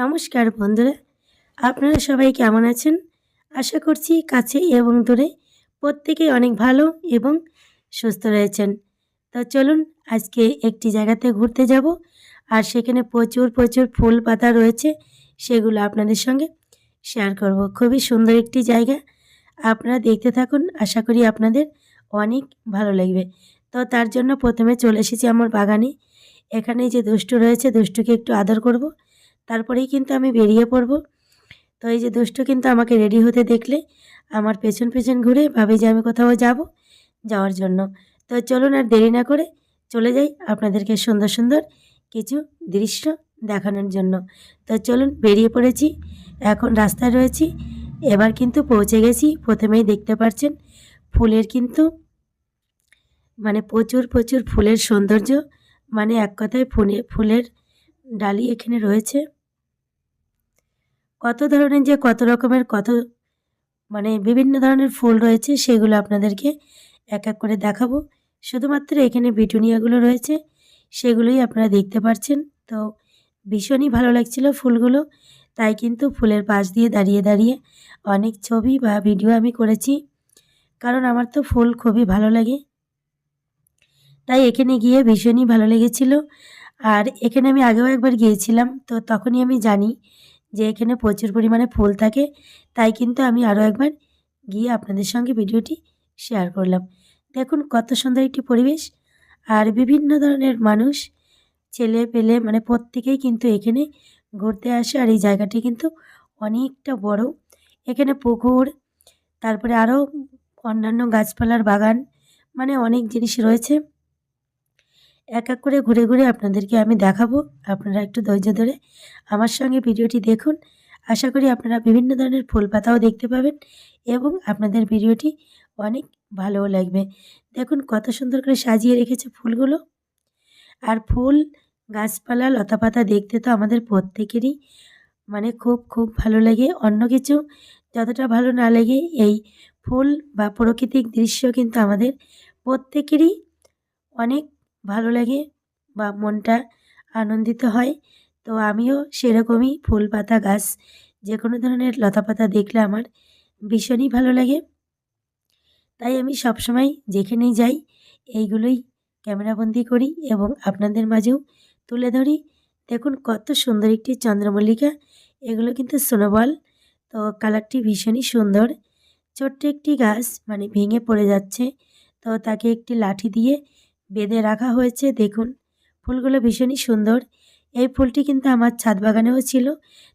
নমস্কার বন্ধুরা, আপনারা সবাই কেমন আছেন? আশা করছি কাছে এবং দূরে প্রত্যেকেই অনেক ভালো এবং সুস্থ রয়েছেন। তো চলুন আজকে একটি জায়গাতে ঘুরতে যাব আর সেখানে প্রচুর প্রচুর ফুল পাতা রয়েছে, সেগুলো আপনাদের সঙ্গে শেয়ার করব। খুবই সুন্দর একটি জায়গা, আপনারা দেখতে থাকুন, আশা করি আপনাদের অনেক ভালো লাগবে। তো তার জন্য প্রথমে চলে এসেছি আমার বাগানে, এখানে যে দুষ্টু রয়েছে, দুষ্টুকে একটু আদর করব। তারপরেই কিন্তু আমি বেরিয়ে পড়ব। তো এই যে দুষ্টু কিন্তু আমাকে রেডি হতে দেখলে আমার পেছন পেছন ঘুরে ভাবে যে আমি কোথাও যাব যাওয়ার জন্য। তো চলুন আর দেরি না করে চলে যাই আপনাদেরকে সুন্দর সুন্দর কিছু দৃশ্য দেখানোর জন্য। তো চলুন বেরিয়ে পড়েছি, এখন রাস্তায় রয়েছি, এবার কিন্তু পৌঁছে গেছি, প্রথমেই দেখতে পাচ্ছেন ফুলের কিন্তু মানে প্রচুর প্রচুর ফুলের সৌন্দর্য। মানে এক কথায় ফুলে, ফুলের ডালি এখানে রয়েছে। কত ধরনের যে কত রকমের কত মানে বিভিন্ন ধরনের ফুল রয়েছে সেগুলো আপনাদেরকে এক এক করে দেখাবো। শুধুমাত্র এখানে বিটুনিয়াগুলো রয়েছে, সেগুলোই আপনারা দেখতে পাচ্ছেন তো ভীষণই ভালো লাগছিল ফুলগুলো, তাই কিন্তু ফুলের পাশ দিয়ে দাঁড়িয়ে দাঁড়িয়ে অনেক ছবি বা ভিডিও আমি করেছি, কারণ আমার তো ফুল খুবই ভালো লাগে। তাই এখানে গিয়ে ভীষণই ভালো লেগেছিল। আর এখানে আমি আগেও একবার গিয়েছিলাম, তো তখনই আমি জানি যে এখানে প্রচুর পরিমাণে ফুল থাকে, তাই কিন্তু আমি আরও একবার গিয়ে আপনাদের সঙ্গে ভিডিওটি শেয়ার করলাম। দেখুন কত সুন্দর একটি পরিবেশ, আর বিভিন্ন ধরনের মানুষ, ছেলে পেলে মানে প্রত্যেকেই কিন্তু এখানে ঘুরতে আসে, আর এই জায়গাটি কিন্তু অনেকটা বড়। এখানে পুকুর, তারপরে আরও অন্যান্য গাছপালার বাগান মানে অনেক জিনিস রয়েছে। এক এক করে ঘুরে ঘুরে আপনাদেরকে আমি দেখাবো। আপনারা একটু ধৈর্য ধরে আমার সঙ্গে ভিডিওটি দেখুন। আশা করি আপনারা বিভিন্ন ধরনের ফুল পাতাও দেখতে পাবেন এবং আপনাদের ভিডিওটি অনেক ভালোও লাগবে। দেখুন কত সুন্দর করে সাজিয়ে রেখেছে ফুলগুলো। আর ফুল, গাছপালা, লতাপাতা দেখতে তো আমাদের প্রত্যেকেরই মানে খুব খুব ভালো লাগে। অন্য কিছু যতটা ভালো না লাগে এই ফুল বা প্রাকৃতিক দৃশ্য কিন্তু আমাদের প্রত্যেকেরই অনেক ভালো লাগে বা মনটা আনন্দিত হয়, তো আমিও সেরকমই ফুল পাতা গাছ যে কোনো ধরনের লতা পাতা দেখলে আমার ভীষণই ভালো লাগে। তাই আমি সবসময় যেখানেই যাই, এইগুলোই ক্যামেরাবন্দি করি এবং আপনাদের মাঝেও তুলে ধরি। দেখুন কত সুন্দর একটি চন্দ্রমল্লিকা, এগুলো কিন্তু সোনোবল, তো কালারটি ভীষণই সুন্দর। ছোট্ট একটি গাছ মানে ভেঙে পড়ে যাচ্ছে, তো তাকে একটি লাঠি দিয়ে বেঁধে রাখা হয়েছে, দেখুন। ফুলগুলো ভীষণই সুন্দর। এই ফুলটি কিন্তু আমার ছাদ বাগানেও ছিল,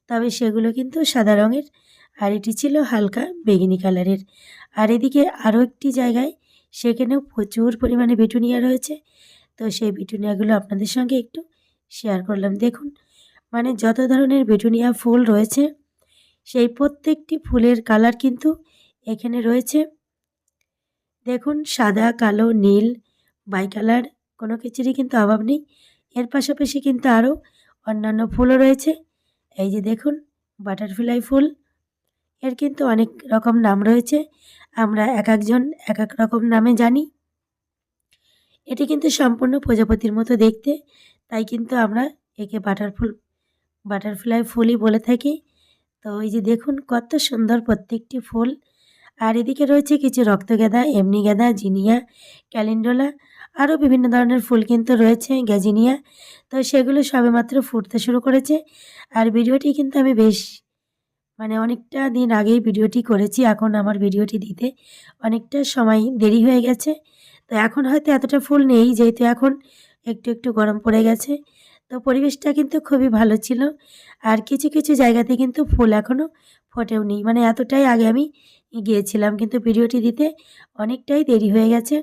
তবে সেগুলো কিন্তু সাদা রঙের, আর এটি ছিল হালকা বেগিনি কালারের। আর এদিকে আরও একটি জায়গায় সেখানেও প্রচুর পরিমাণে বিটুনিয়া রয়েছে। তো সেই বিটুনিয়াগুলো আপনাদের সঙ্গে একটু শেয়ার করলাম। দেখুন মানে যত ধরনের বেটুনিয়া ফুল রয়েছে, সেই প্রত্যেকটি ফুলের কালার কিন্তু এখানে রয়েছে। দেখুন, সাদা, কালো, নীল বাই কালার কোনো কিছুরই কিন্তু অভাব নেই। এর পাশাপাশি কিন্তু আরও অন্যান্য ফুলও রয়েছে। এই যে দেখুন, বাটারফ্লাই ফুল। এর কিন্তু অনেক রকম নাম রয়েছে। আমরা এক একজন, এক এক রকম নামে জানি। এটি কিন্তু সম্পূর্ণ প্রজাপতির মতো দেখতে। তাই কিন্তু আমরা একে বাটারফুল, বাটারফ্লাই ফুলই বলে থাকি। তো এই যে দেখুন, কত সুন্দর প্রত্যেকটি ফুল। আর এদিকে রয়েছে কিছু রক্ত গেঁদা, এমনি গেঁদা, জিনিয়া, ক্যালেন্ডোলা। আরও বিভিন্ন ধরনের ফুল কিন্তু রয়েছে গ্যাজিনিয়া। তো সেগুলো সবেমাত্র ফুটতে শুরু করেছে। আর ভিডিওটি কিন্তু আমি বেশ মানে অনেকটা দিন আগেই ভিডিওটি করেছি। এখন আমার ভিডিওটি দিতে অনেকটা সময় দেরি হয়ে গেছে। তো এখন হয়তো এতটা ফুল নেই, যেহেতু এখন একটু একটু গরম পড়ে গেছে। তো পরিবেশটা কিন্তু খুবই ভালো ছিল। আর কিছু কিছু জায়গাতে কিন্তু ফুল এখনও ফোটেও নেই। মানে এতটাই আগে আমি গিয়েছিলাম, কিন্তু ভিডিওটি দিতে অনেকটাই দেরি হয়ে গেছে।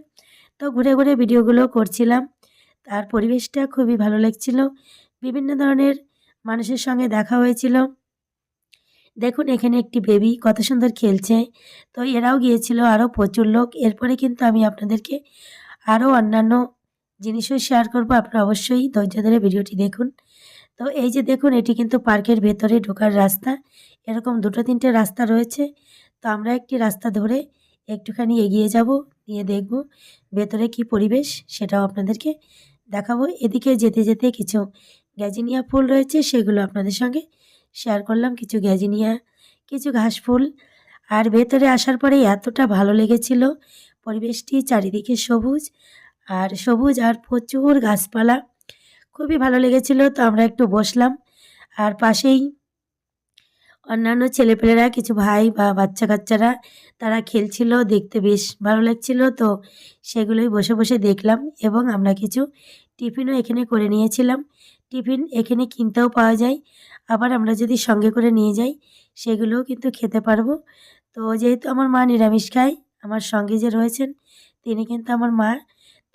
তো ঘুরে ঘুরে ভিডিওগুলো করছিলাম। তার পরিবেশটা খুবই ভালো লাগছিল। বিভিন্ন ধরনের মানুষের সঙ্গে দেখা হয়েছিল। দেখুন, এখানে একটি বেবি কত সুন্দর খেলছে। তো এরাও গিয়েছিল আরও প্রচুর লোক। এরপরে কিন্তু আমি আপনাদেরকে আরও অন্যান্য জিনিসও শেয়ার করব। আপনারা অবশ্যই ধৈর্য ধরে ভিডিওটি দেখুন। তো এই যে দেখুন, এটি কিন্তু পার্কের ভেতরে ঢোকার রাস্তা। এরকম দুটো তিনটে রাস্তা রয়েছে। তো আমরা একটি রাস্তা ধরে একটুখানি এগিয়ে যাব। নিয়ে দেখব ভেতরে কি পরিবেশ সেটাও আপনাদেরকে দেখাবো। এদিকে যেতে যেতে কিছু গ্যাজিনিয়া ফুল রয়েছে, সেগুলো আপনাদের সঙ্গে শেয়ার করলাম। কিছু গ্যাজিনিয়া, কিছু ঘাস ফুল। আর ভেতরে আসার পরে এতটা ভালো লেগেছিল। পরিবেশটি চারিদিকে সবুজ আর সবুজ আর প্রচুর গাছপালা। খুবই ভালো লেগেছিল, তো আমরা একটু বসলাম। আর পাশেই অন্যান্য ছেলেপেলেরা, কিছু ভাই বা বাচ্চা কাচ্চারা তারা খেলছিল, দেখতে বেশ ভালো লাগছিল। তো সেগুলোই বসে বসে দেখলাম এবং আমরা কিছু টিফিনও এখানে করে নিয়েছিলাম। টিফিন এখানে কিনতেও পাওয়া যায়। আবার আমরা যদি সঙ্গে করে নিয়ে যাই, সেগুলোও কিন্তু খেতে পারব। তো যেহেতু আমার মা নিরামিষ খায়, আমার সঙ্গে যে রয়েছেন, তিনি কিন্তু আমার মা।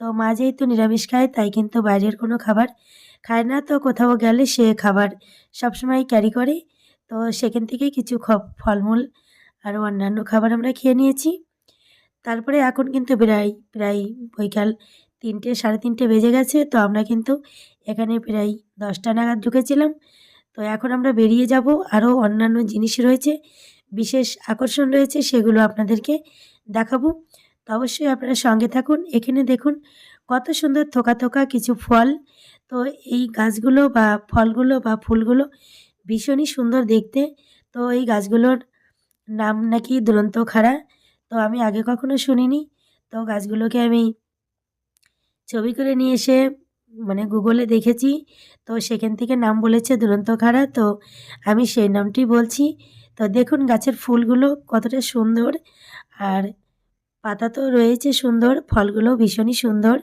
তো মা যেহেতু নিরামিষ খায়, তাই কিন্তু বাইরের কোনো খাবার খায় না। তো কোথাও গেলে সে খাবার সবসময় ক্যারি করে। তো সেখান থেকে কিছু ফলমূল আরও অন্যান্য খাবার আমরা খেয়ে নিয়েছি। তারপরে এখন কিন্তু প্রায় প্রায় বৈকাল তিনটে, সাড়ে তিনটে বেজে গেছে, তো আমরা কিন্তু এখানে প্রায় দশটা নাগাদ ঢুকেছিলাম। তো এখন আমরা বেরিয়ে যাব, আরও অন্যান্য জিনিস রয়েছে, বিশেষ আকর্ষণ রয়েছে, সেগুলো আপনাদেরকে দেখাবো। তো অবশ্যই আপনারা সঙ্গে থাকুন, এখানে দেখুন কত সুন্দর থোকা থোকা কিছু ফল। তো এই গাছগুলো বা ফলগুলো বা ফুলগুলো ভীষণই সুন্দর দেখতে। তো এই গাছগুলোর নাম নাকি দুরন্ত খাড়া। তো আমি আগে কখনো শুনিনি। তো গাছগুলোকে আমি ছবি করে নিয়ে এসে মানে গুগলে দেখেছি। তো সেখান থেকে নাম বলেছে দুরন্ত খাড়া। তো আমি সেই নামটি বলছি। তো দেখুন গাছের ফুলগুলো কতটা সুন্দর। আর পাতা তো রয়েছে সুন্দর ফলগুলো ভীষণই সুন্দর।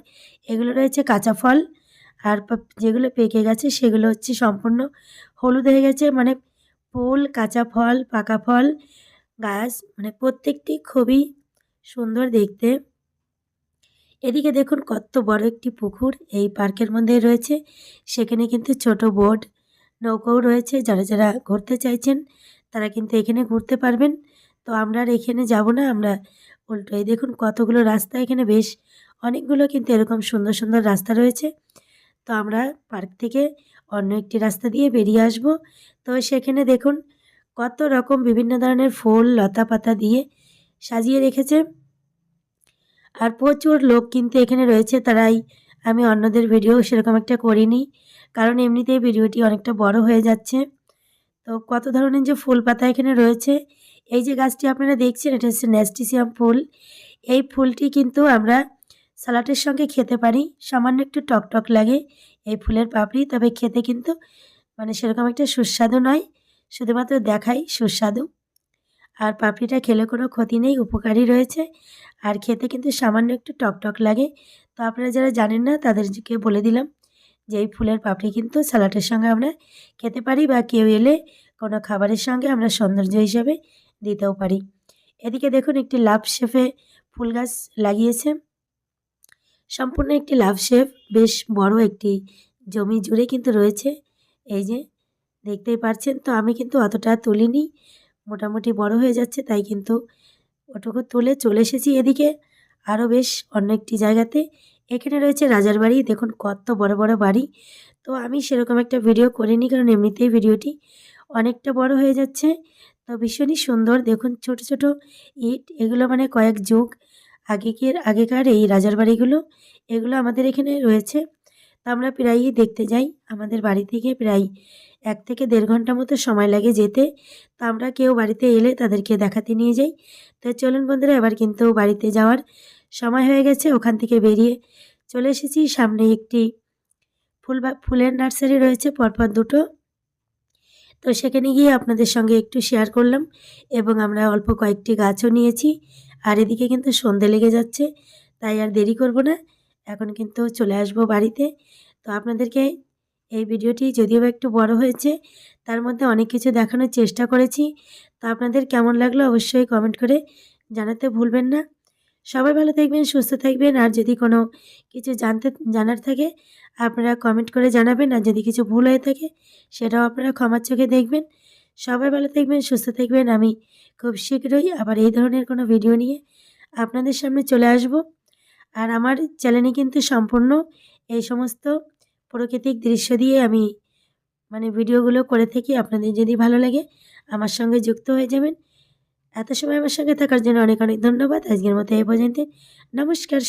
এগুলো রয়েছে কাঁচা ফল। আর যেগুলো পেকে গেছে সেগুলো হচ্ছে সম্পূর্ণ হলুদ হয়ে গেছে। মানে ফুল, কাঁচা ফল, পাকা ফল, গাছ মানে প্রত্যেকটি খুবই সুন্দর দেখতে। এদিকে দেখুন কত বড় একটি পুকুর এই পার্কের মধ্যে রয়েছে। সেখানে কিন্তু ছোট বোট, নৌকাও রয়েছে। যারা যারা ঘুরতে চাইছেন তারা কিন্তু এখানে ঘুরতে পারবেন। তো আমরা আর এখানে যাব না, আমরা উল্টো। এই দেখুন কতগুলো রাস্তা এখানে, বেশ অনেকগুলো কিন্তু এরকম সুন্দর সুন্দর রাস্তা রয়েছে। তো আমরা পার্ক থেকে অন্য একটি রাস্তা দিয়ে বেরিয়ে আসব। তো সেখানে দেখুন কত রকম বিভিন্ন ধরনের ফুল লতা পাতা দিয়ে সাজিয়ে রেখেছে। আর প্রচুর লোক কিন্তু এখানে রয়েছে, তারাই আমি অন্যদের ভিডিও সেরকম একটা করিনি, কারণ এমনিতেই ভিডিওটি অনেকটা বড় হয়ে যাচ্ছে। তো কত ধরনের যে ফুল পাতা এখানে রয়েছে, এই যে গাছটি আপনারা দেখছেন, এটা হচ্ছে ন্যাস্টিসিয়াম ফুল। এই ফুলটি কিন্তু আমরা সালাটের সঙ্গে খেতে পারি। সামান্য একটু টক টক লাগে এই ফুলের পাপড়ি, তবে খেতে কিন্তু মানে সেরকম একটা সুস্বাদু নয়। শুধুমাত্র দেখাই সুস্বাদু। আর পাপড়িটা খেলে কোনো ক্ষতি নেই, উপকারী রয়েছে। আর খেতে কিন্তু সামান্য একটু টক টক লাগে। তো আপনারা যারা জানেন না, তাদেরকে বলে দিলাম যে এই ফুলের পাপড়ি কিন্তু স্যালাডের সঙ্গে আমরা খেতে পারি বা কেউ এলে কোনো খাবারের সঙ্গে আমরা সৌন্দর্য হিসাবে দিতেও পারি। এদিকে দেখুন, একটি লাভ শেফে ফুল গাছ লাগিয়েছে। সম্পূর্ণ একটি লাভ শেফ বেশ বড় একটি জমি জুড়ে কিন্তু রয়েছে। এই যে, দেখতেই পারছেন তো, আমি কিন্তু অতটা তুলিনি, মোটামুটি বড় হয়ে যাচ্ছে, তাই কিন্তু ওটুকু তুলে চলে এসেছি এদিকে। আরও বেশ অন্য একটি জায়গাতে, এখানে রয়েছে রাজার বাড়ি, দেখুন কত বড় বড় বাড়ি। তো আমি সেরকম একটা ভিডিও করিনি, কারণ এমনিতেই ভিডিওটি অনেকটা বড় হয়ে যাচ্ছে। তো ভীষণই সুন্দর, দেখুন ছোট ছোট ইট, এগুলো মানে কয়েক যুগ আগেকের, আগেকার এই রাজার বাড়িগুলো, এগুলো আমাদের এখানে রয়েছে। তা আমরা প্রায়ই দেখতে যাই। আমাদের বাড়ি থেকে প্রায় এক থেকে দেড় ঘণ্টা মতো সময় লাগে যেতে। তা আমরা কেউ বাড়িতে এলে তাদেরকে দেখাতে নিয়ে যাই। তো চলুন বন্ধুরা, এবার কিন্তু বাড়িতে যাওয়ার সময় হয়ে গেছে। ওখান থেকে বেরিয়ে চলে এসেছি। সামনে একটি ফুল বা, ফুলের নার্সারি রয়েছে, পরপর দুটো। তো সেখানে গিয়ে আপনাদের সঙ্গে একটু শেয়ার করলাম এবং আমরা অল্প কয়েকটি গাছও নিয়েছি। আর এদিকে কিন্তু সন্ধে লেগে যাচ্ছে, তাই আর দেরি করব না। এখন কিন্তু চলে আসব বাড়িতে। তো আপনাদেরকে এই ভিডিওটি যদিও একটু বড় হয়েছে, তার মধ্যে অনেক কিছু দেখানোর চেষ্টা করেছি। তো আপনাদের কেমন লাগল অবশ্যই কমেন্ট করে জানাতে ভুলবেন না। সবাই ভালো থাকবেন, সুস্থ থাকবেন, আর যদি কোনো কিছু জানতে, জানার থাকে, আপনারা কমেন্ট করে জানাবেন, আর যদি কিছু ভুল হয়ে থাকে, সেটাও আপনারা ক্ষমার চোখে দেখবেন। সবাই ভালো থাকবেন, সুস্থ থাকবেন। আমি খুব শীঘ্রই আবার এই ধরনের কোনো ভিডিও নিয়ে আপনাদের সামনে চলে আসব। আর আমার চ্যানেলে কিন্তু সম্পূর্ণ এই সমস্ত প্রাকৃতিক দৃশ্য দিয়ে আমি মানে ভিডিওগুলো করে থাকি। আপনাদের যদি ভালো লাগে আমার সঙ্গে যুক্ত হয়ে যাবেন। এত সময় আমার সঙ্গে থাকার জন্য অনেক অনেক ধন্যবাদ। আজকের মতো এই পর্যন্ত নমস্কার